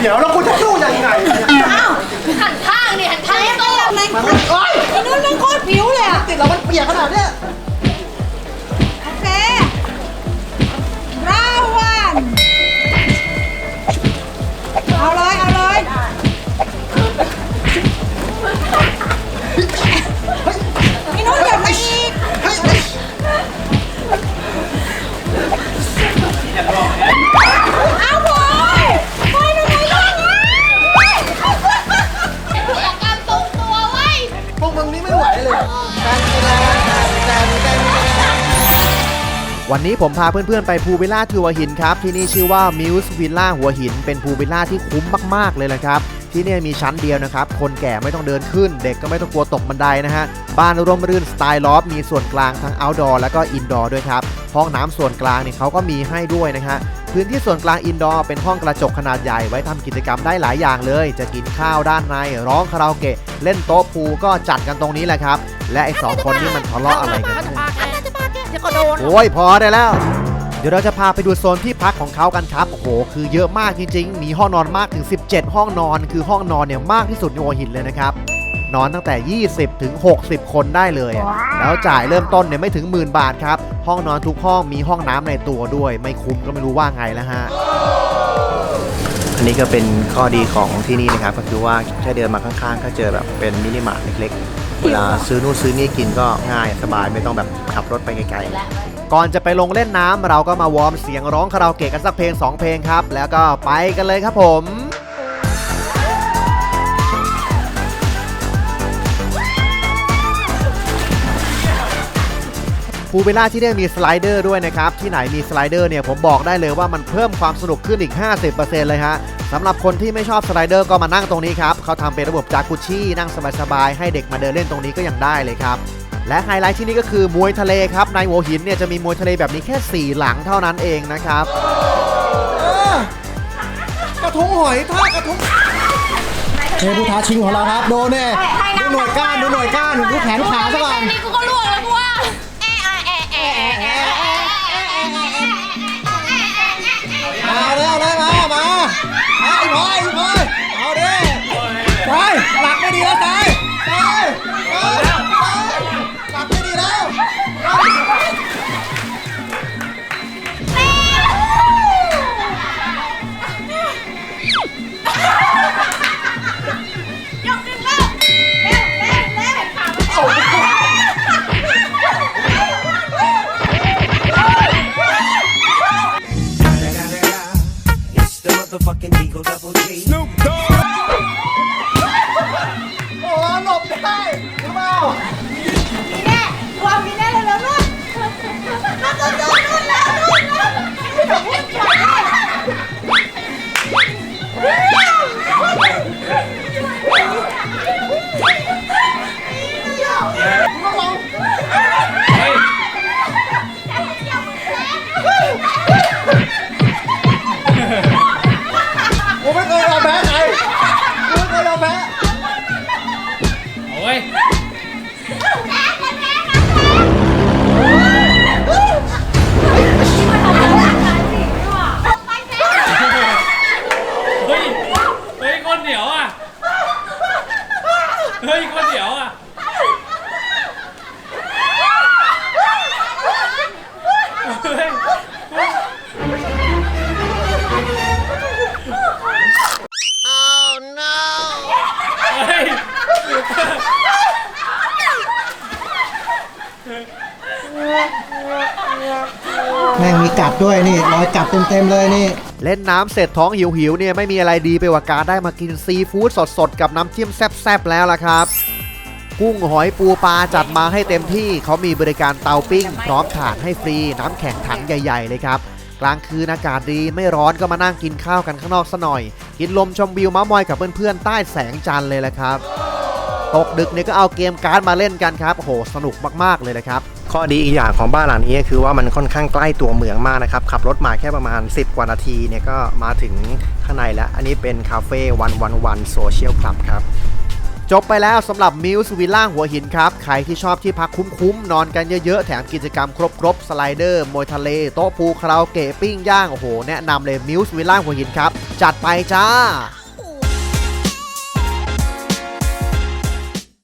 เดี๋ยวแล้วคุณจะสู้ยังไงเนี่ยอ้าวหันข้างนี่หันข้างตัวแรงมันโคไม่ตรเอ้ยไอ้นุ่นแรงโคตรผิวเลยอะติดแล้วมันเปียกขนาดเนี้ย วันนี้ผมพาเพื่อนๆไปพูวิลล่าทัวหินครับ ที่นี่ชื่อว่ามิวส์วิลล่าหัวหิน เป็นพูวิลล่าที่คุ้มมากๆเลยแหละครับ ที่นี่มีชั้นเดียวนะครับ คนแก่ไม่ต้องเดินขึ้น เด็กก็ไม่ต้องกลัวตกบันไดนะฮะ บ้านร่มรื่นสไตล์ลอฟมีส่วนกลางทั้ง outdoor แล้วก็ indoor ด้วยครับ ห้องน้ำส่วนกลางเนี่ยเขาก็มีให้ด้วยนะฮะพื้นที่ส่วนกลางอินดอร์เป็นห้องกระจกขนาดใหญ่ไว้ทำกิจกรรมได้หลายอย่างเลย จะกินข้าวด้านใน ร้องคาราโอเกะเล่นโต๊ะพูก็จัดกันตรงนี้แหละครับ และไอ้สองคนนี้มันทะเลาะอะไรกัน เนี่ยเดี๋ยวก็โดน โอ้ยพอได้แล้ว เดี๋ยวเราจะพาไปดูโซนที่พักของเขากันครับ โอ้โห คือเยอะมากจริงๆ มีห้องนอนมากถึง 17 ห้องนอน คือห้องนอนเนี่ยมากที่สุดในหัวหินเลยนะครับ นอนตั้งแต่ 20 ถึง 60 คนได้เลยอะแล้วจ่ายเริ่มต้นเนี่ยไม่ถึงหมื่นบาทครับ ห้องนอนทุกห้องมีห้องน้ำในตัวด้วย ไม่คุ้มก็ไม่รู้ว่าไงแล้วฮะ อันนี้ก็เป็นข้อดีของที่นี่นะครับ ก็คือว่าแค่เดินมาข้างๆ ก็เจอแบบเป็นมินิมาร์ทเล็กๆ เวลาซื้อนู่นซื้อนี่กินก็ง่ายสบายไม่ต้องแบบขับรถไปไกลๆ ก่อนจะไปลงเล่นน้ำเราก็มาวอร์มเสียงร้องคาราโอเกะกันสักเพลง 2 เพลงครับ แล้วก็ไปกันเลยครับผม พูลวิลล่าที่ได้มีสไลเดอร์ด้วยนะครับ ที่ไหนมีสไลเดอร์เนี่ยผมบอกได้เลยว่ามันเพิ่มความสนุกขึ้นอีก 50%เลยฮะสำหรับคนที่ไม่ชอบสไลเดอร์ก็มานั่งตรงนี้ครับเขาทำเป็นระบบจากุชี่นั่งสบายๆให้เด็กมาเดินเล่นตรงนี้ก็ยังได้เลยครับและไฮไลท์ที่นี่ก็คือมวยทะเลครับในหัวหินเนี่ยจะมีมวยทะเลแบบนี้แค่ 4 หลังเท่านั้นเองนะครับกระทงหอยท่ากระทงเทผู้ท้าชิงของเราครับ โดนเนี่ยดูหน่วยก้านดูหน่วยก้านดูแขนขาซะก่อนนี่กูก็ล่วงแล้วกู เฮ้ยคนเหนียวอะเฮ้ยเฮ้ยแม่งมีกัดด้วยนี่รอยกัดเต็มๆเลยนี่ เล่นน้ำเสร็จท้องหิวๆเนี่ยไม่มีอะไรดีไปกว่าการได้มากินซีฟู้ดสดๆ กับน้ำจิ้มแซ่บๆ แล้วล่ะครับ กุ้งหอยปูปลาจัดมาให้เต็มที่เขามีบริการเตาปิ้ง พร้อมถาดให้ฟรีน้ำแข็งถังใหญ่ ๆ เลยครับ กลางคืนอากาศดีไม่ร้อนก็มานั่งกินข้าวกันข้างนอกซะหน่อย กินลมชมวิวม้ามอยกับเพื่อนๆใต้แสงจันทร์เลยแหละครับ ตกดึกเนี่ยก็เอาเกมการ์ดมาเล่นกันครับโอ้โหสนุกมากๆเลยนะครับข้อดีอีกอย่างของบ้านหลังนี้ก็คือว่ามันค่อนข้างใกล้ตัวเมืองมากนะครับขับรถมาแค่ประมาณ 10 กว่านาทีเนี่ยก็มาถึงข้างในแล้ว อันนี้เป็นคาเฟ่วันวันวันโซเชียลคลับครับจบไปแล้วสำหรับมิวส์วิลล่าหัวหินครับ ใครที่ชอบที่พักคุ้มๆ นอนกันเยอะๆ แถมกิจกรรมครบๆ สไลเดอร์ มวยทะเล โต๊ะพูคาราโอเกะปิ้งย่าง โอ้โห แนะนำเลยมิวส์วิลล่าหัวหินครับ จัดไปจ้า